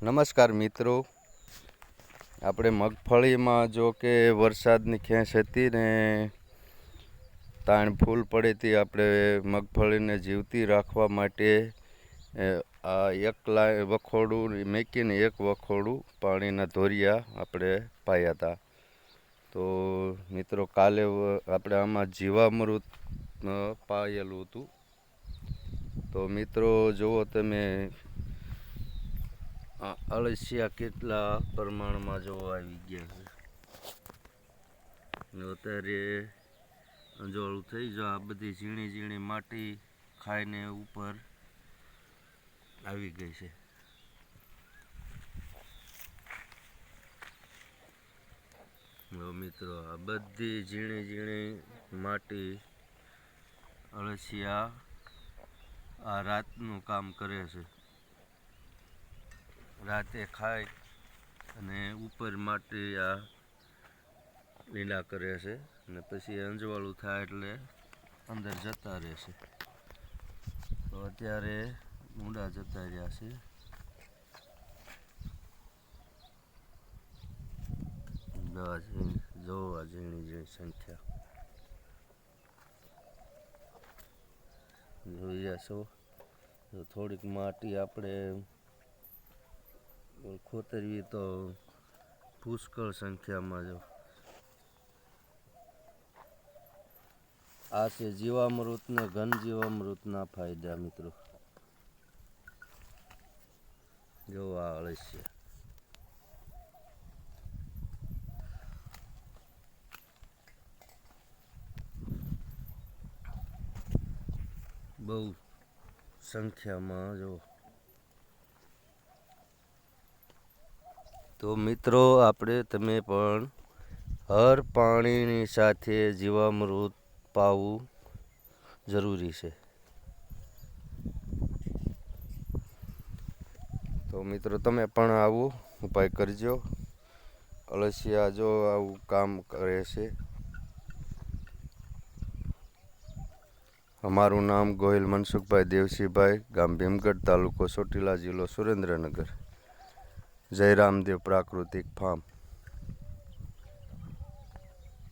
નમસ્કાર મિત્રો. આપણે મગફળીમાં જો કે વરસાદની ખેંચ હતી ને તાણ ફૂલ પડે તે આપણે મગફળીને જીવતી રાખવા માટે આ એક લાય, વખોડું મેકીને એક વખોડું પાણીના ધોરિયા આપણે પાયા હતા તો મિત્રો કાલે આપણે આમાં જીવામૃત પાયેલું હતું. તો મિત્રો જુઓ તમે આ અળસિયા કેટલા પ્રમાણમાં જોવા આવી ગયા છે? અત્યારે અંજોળું થઈ જો આ બધી ઝીણી ઝીણી માટી ખાઈને ઉપર આવી ગઈ છે. મિત્રો, આ બધી ઝીણી ઝીણી માટી અળસિયા આ રાતનું કામ કરે છે. રાતે ખાય અને ઉપર માટે આ લીલા કરે છે અને પછી અંજવાળું થાય એટલે અંદર જતા રહેશે તો અત્યારે ઊંડા જતા રહ્યા છે. જોવા ઝીણી ઝીણી સંખ્યા. જોઈ છો? થોડીક માટી આપણે ખોતરવી તો પુષ્કળ સંખ્યામાં જો. આ છે જીવામૃત ને ઘન જીવામૃતના ફાયદા મિત્રો. જો આ અળસિયા બહુ સંખ્યામાં જો તો મિત્રો, આપણે તમે પણ હર પાણીની સાથે જીવામૃત પાવું જરૂરી છે. તો મિત્રો, તમે પણ આવું, ઉપાય કરજો. અળસિયા જો આવું કામ કરે છે. અમારું નામ ગોહિલ મનસુખભાઈ દેવસીભાઈ, ગામ ભીમગઢ તાલુકો ચોટીલા જિલ્લો સુરેન્દ્રનગર. જય રામદેવ પ્રાકૃતિક ફાર્મ.